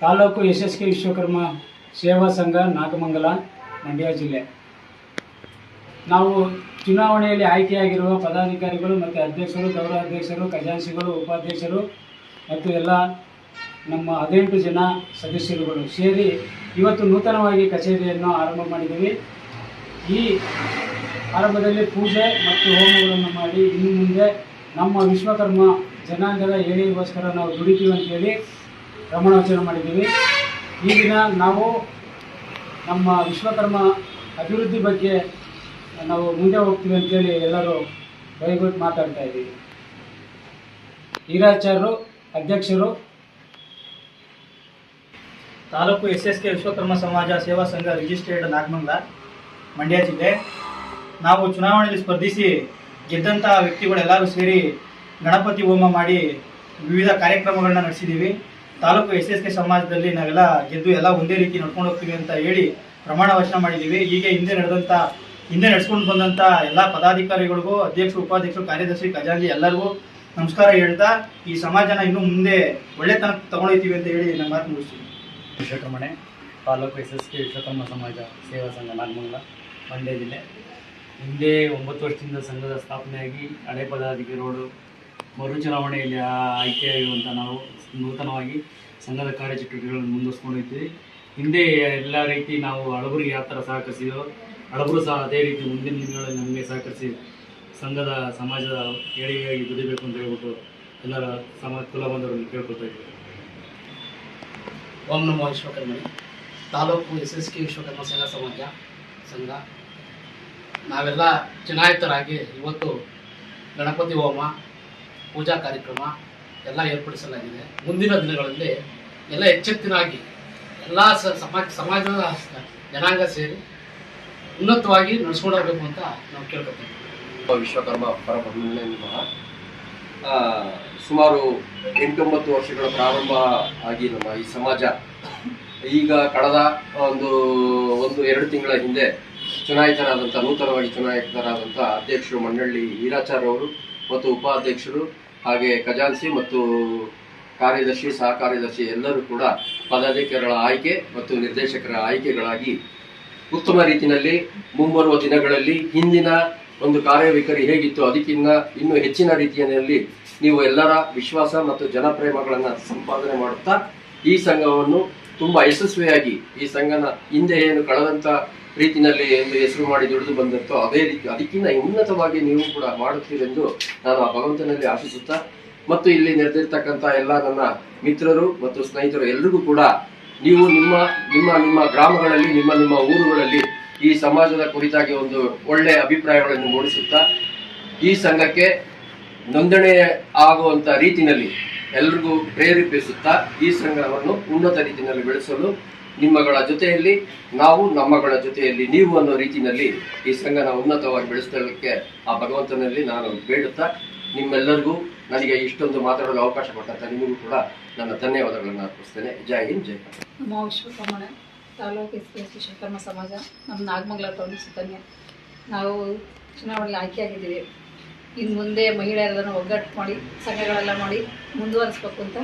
Taluk K Vishwakarma ಸೇವಾ ಸಂಘ, ನಾಗಮಂಗಲ, ಮಂಡ್ಯ ಜಿಲ್ಲೆ. ನಾವು ಚುನಾವಣೆಯಲ್ಲಿ ಆಯ್ಕೆಯಾಗಿರುವ ಪದಾಧಿಕಾರಿಗಳು ಮತ್ತು ಅಧ್ಯಕ್ಷರು ಗೌರವಾಧ್ಯಕ್ಷರು ಖಜಾನ್ಸಿಗಳು ಉಪಾಧ್ಯಕ್ಷರು ಮತ್ತು ಎಲ್ಲ ನಮ್ಮ ಹದಿನೆಂಟು ಜನ ಸದಸ್ಯರುಗಳು ಸೇರಿ ಇವತ್ತು ನೂತನವಾಗಿ ಕಚೇರಿಯನ್ನು ಆರಂಭ ಮಾಡಿದ್ದೀವಿ. ಈ ಆರಂಭದಲ್ಲಿ ಪೂಜೆ ಮತ್ತು ಹೋಮಗಳನ್ನು ಮಾಡಿ ಇನ್ನು ಮುಂದೆ ನಮ್ಮ ವಿಶ್ವಕರ್ಮ ಜನಾಂಗದ ಏಳಿಗೆಗೋಸ್ಕರ ನಾವು ದುಡಿತೀವಿ ಅಂತೇಳಿ ಪ್ರಮಾಣವಚನ ಮಾಡಿದ್ದೀವಿ. ಈ ದಿನ ನಾವು ನಮ್ಮ ವಿಶ್ವಕರ್ಮ ಅಭಿವೃದ್ಧಿ ಬಗ್ಗೆ ನಾವು ಮುಂದೆ ಹೋಗ್ತೀವಿ ಅಂತೇಳಿ ಎಲ್ಲರೂ ಬೈಗೂಟ್ ಮಾತಾಡ್ತಾ ಇದ್ದೀವಿ. ಹೀರಾಚಾರ್ಯರು ಅಧ್ಯಕ್ಷರು, taluk S S K Vishwakarma Samaja Seva Sangha ರಿಜಿಸ್ಟ್ರೇಡ್ Nagamangala, Mandya ಜಿಲ್ಲೆ. ನಾವು ಚುನಾವಣೆಯಲ್ಲಿ ಸ್ಪರ್ಧಿಸಿ ಗೆದ್ದಂತಹ ವ್ಯಕ್ತಿಗಳೆಲ್ಲರೂ ಸೇರಿ ಗಣಪತಿ ಹೋಮ ಮಾಡಿ ವಿವಿಧ ಕಾರ್ಯಕ್ರಮಗಳನ್ನ ನಡೆಸಿದ್ದೀವಿ. ತಾಲೂಕು ಎಸ್ ಎಸ್ ಕೆ ಸಮಾಜದಲ್ಲಿ ನಾವೆಲ್ಲ ಗೆದ್ದು ಎಲ್ಲ ಒಂದೇ ರೀತಿ ನಡ್ಕೊಂಡು ಹೋಗ್ತೀವಿ ಅಂತ ಹೇಳಿ ಪ್ರಮಾಣ ವಚನ ಮಾಡಿದ್ದೀವಿ. ಹೀಗೆ ಹಿಂದೆ ನಡೆದಂಥ ಹಿಂದೆ ನಡೆಸ್ಕೊಂಡು ಬಂದಂಥ ಎಲ್ಲ ಪದಾಧಿಕಾರಿಗಳಿಗೂ, ಅಧ್ಯಕ್ಷರು, ಉಪಾಧ್ಯಕ್ಷರು, ಕಾರ್ಯದರ್ಶಿ ಖಜಾಂಜಿ ಎಲ್ಲರಿಗೂ ನಮಸ್ಕಾರ ಹೇಳ್ತಾ ಈ ಸಮಾಜನ ಇನ್ನೂ ಮುಂದೆ ಒಳ್ಳೆತನ ತಗೊಂಡೋಗ್ತೀವಿ ಅಂತ ಹೇಳಿ ನಮ್ಮ ಮಾತು ಮುಗಿಸ್ತೀವಿ ವಿಶ್ವಕರ್ಮಣೆ, taluk S S K Vishwakarma Samaja Seva Sangha Nagamangala Mandya ಜಿಲ್ಲೆ. ಹಿಂದೆ ಒಂಬತ್ತು ವರ್ಷದಿಂದ ಸಂಘದ ಸ್ಥಾಪನೆಯಾಗಿ ಹಳೆ ಪದಾಧಿಕಾರಿಗಳು ಮರು ಚುನಾವಣೆಯಲ್ಲಿ ಆ- ಆಯ್ಕೆಯಾಗಿರುವಂಥ ನಾವು ನೂತನವಾಗಿ ಸಂಘದ ಕಾರ್ಯಚಟುವಟಿಕೆಗಳನ್ನು ಮುಂದುವರಿಸ್ಕೊಂಡು ಇದ್ದೀವಿ ಹಿಂದೆ ಎಲ್ಲ ರೀತಿ ನಾವು ಹಳಬರಿಗೆ ಯಾವ ಥರ ಸಹಕರಿಸಿದೋ ಹಳಬರು ಸಹ ಅದೇ ರೀತಿ ಮುಂದಿನ ದಿನಗಳಲ್ಲಿ ನಮಗೆ ಸಹಕರಿಸಿ ಸಂಘದ ಸಮಾಜದ ಏಳಿಗೆಯಾಗಿ ದುಡಿಬೇಕು ಅಂತ ಹೇಳ್ಬಿಟ್ಟು ಎಲ್ಲರ ಸಮಾಜ ಕುಲ ಕೇಳ್ಕೊಳ್ತಾ ಇದ್ದೀವಿ. ಓಂ ನಮೋ taluk S S K Vishwakarma Seva Samaja Sangha. ನಾವೆಲ್ಲ ಚುನಾಯಿತರಾಗಿ ಇವತ್ತು ಗಣಪತಿ ಹೋಮ ಪೂಜಾ ಕಾರ್ಯಕ್ರಮ ಎಲ್ಲ ಏರ್ಪಡಿಸಲಾಗಿದೆ. ಮುಂದಿನ ದಿನಗಳಲ್ಲಿ ಎಲ್ಲ ಎಚ್ಚೆತ್ತಿನಾಗಿ ಎಲ್ಲ ಸಮಾಜ, ಸಮಾಜದ ಜನಾಂಗ ಸೇರಿ ಉನ್ನತವಾಗಿ ನಡೆಸ್ಕೊಂಡೋಗ್ಬೇಕು ಅಂತ ನಾವು ಕೇಳ್ಕೊತೀವಿ. ವಿಶ್ವಕರ್ಮ ಪರಬ್ರಹ್ಮಣ್ಯ ನಮಃ. ಸುಮಾರು ಎಂಟೊಂಬತ್ತು ವರ್ಷಗಳ ಪ್ರಾರಂಭ ಆಗಿ ನಮ್ಮ ಈ ಸಮಾಜ ಈಗ ಕಳೆದ ಒಂದು ಒಂದು ಎರಡು ತಿಂಗಳ ಹಿಂದೆ ಚುನಾಯಿತರಾದಂಥ, ನೂತನವಾಗಿ ಚುನಾಯಿತರಾದಂಥ ಅಧ್ಯಕ್ಷರು ಮಂಡಳಿ ವೀರಾಚಾರ್ಯವರು ಮತ್ತು ಉಪಾಧ್ಯಕ್ಷರು ಹಾಗೆ ಖಜಾನ್ಸಿ ಮತ್ತು ಕಾರ್ಯದರ್ಶಿ ಸಹ ಕಾರ್ಯದರ್ಶಿ ಎಲ್ಲರೂ ಕೂಡ ಪದಾಧಿಕಾರಿಗಳ ಆಯ್ಕೆ ಮತ್ತು ನಿರ್ದೇಶಕರ ಆಯ್ಕೆಗಳಾಗಿ ಉತ್ತಮ ರೀತಿಯಲ್ಲಿ ಮುಂಬರುವ ದಿನಗಳಲ್ಲಿ ಹಿಂದಿನ ಒಂದು ಕಾರ್ಯವೈಖರಿ ಹೇಗಿತ್ತು ಅದಕ್ಕಿಂತ ಇನ್ನೂ ಹೆಚ್ಚಿನ ರೀತಿಯಲ್ಲಿ ನೀವು ಎಲ್ಲರ ವಿಶ್ವಾಸ ಮತ್ತು ಜನಪ್ರೇಮಗಳನ್ನು ಸಂಪಾದನೆ ಮಾಡುತ್ತಾ ಈ ಸಂಘವನ್ನು ತುಂಬಾ ಯಶಸ್ವಿಯಾಗಿ ಈ ಸಂಘನ ಹಿಂದೆ ಏನು ಕಳೆದಂತ ರೀತಿಯಲ್ಲಿ ಎಂದು ಹೆಸರು ಮಾಡಿ ದುಡಿದು ಬಂದತ್ತೋ ಅದೇ ರೀತಿ ಅದಕ್ಕಿಂತ ಉನ್ನತವಾಗಿ ನೀವು ಕೂಡ ಮಾಡುತ್ತೀರೆಂದು ನಾನು ಆ ಭಗವಂತನಲ್ಲಿ ಆಶಿಸುತ್ತಾ, ಮತ್ತು ಇಲ್ಲಿ ನೆರೆದಿರ್ತಕ್ಕಂಥ ಎಲ್ಲ ನನ್ನ ಮಿತ್ರರು ಮತ್ತು ಸ್ನೇಹಿತರು ಎಲ್ರಿಗೂ ಕೂಡ ನೀವು ನಿಮ್ಮ ನಿಮ್ಮ ನಿಮ್ಮ ಗ್ರಾಮಗಳಲ್ಲಿ, ನಿಮ್ಮ ನಿಮ್ಮ ಊರುಗಳಲ್ಲಿ ಈ ಸಮಾಜದ ಕುರಿತಾಗಿ ಒಂದು ಒಳ್ಳೆಯ ಅಭಿಪ್ರಾಯಗಳನ್ನು ಮೂಡಿಸುತ್ತಾ, ಈ ಸಂಘಕ್ಕೆ ನೋಂದಣಿ ಆಗುವಂಥ ರೀತಿಯಲ್ಲಿ ಎಲ್ರಿಗೂ ಪ್ರೇರೇಪಿಸುತ್ತಾ ಈ ಸಂಘವನ್ನು ಉನ್ನತ ರೀತಿಯಲ್ಲಿ ಬೆಳೆಸಲು ನಿಮ್ಮಗಳ ಜೊತೆಯಲ್ಲಿ, ನಾವು ನಮ್ಮಗಳ ಜೊತೆಯಲ್ಲಿ, ನೀವು ಅನ್ನೋ ರೀತಿಯಲ್ಲಿ ಈ ಸಂಘನ ಉನ್ನತವಾಗಿ ಬೆಳೆಸಲಿಕ್ಕೆ ಆ ಭಗವಂತನಲ್ಲಿ ನಾನು ಬೇಡುತ್ತಾ, ನಿಮ್ಮೆಲ್ಲರಿಗೂ ನನಗೆ ಇಷ್ಟೊಂದು ಮಾತಾಡಲು ಅವಕಾಶ ಕೊಟ್ಟಂತ ನಿಮಗೂ ಕೂಡ ನನ್ನ ಧನ್ಯವಾದಗಳನ್ನು ಅರ್ಪಿಸ್ತೇನೆ. ಜೈ ಹಿಂದ್, ಜೈ. ನಮ್ಮ ವಿಶ್ವಕರ್ಮಣೆ taluk S P S Vishwakarma Samaja, ನಮ್ಮ ನಾಗಮಂಗಲ ಟೌನ್ ನಾವು ಚುನಾವಣೆಗೆ ಆಯ್ಕೆಯಾಗಿದ್ದೀವಿ. ಇನ್ನು ಮುಂದೆ ಮಹಿಳೆಯರನ್ನು ಒಗ್ಗಟ್ಟು ಮಾಡಿ ಸಂಘಗಳೆಲ್ಲ ಮಾಡಿ ಮುಂದುವರಿಸ್ಬೇಕು ಅಂತ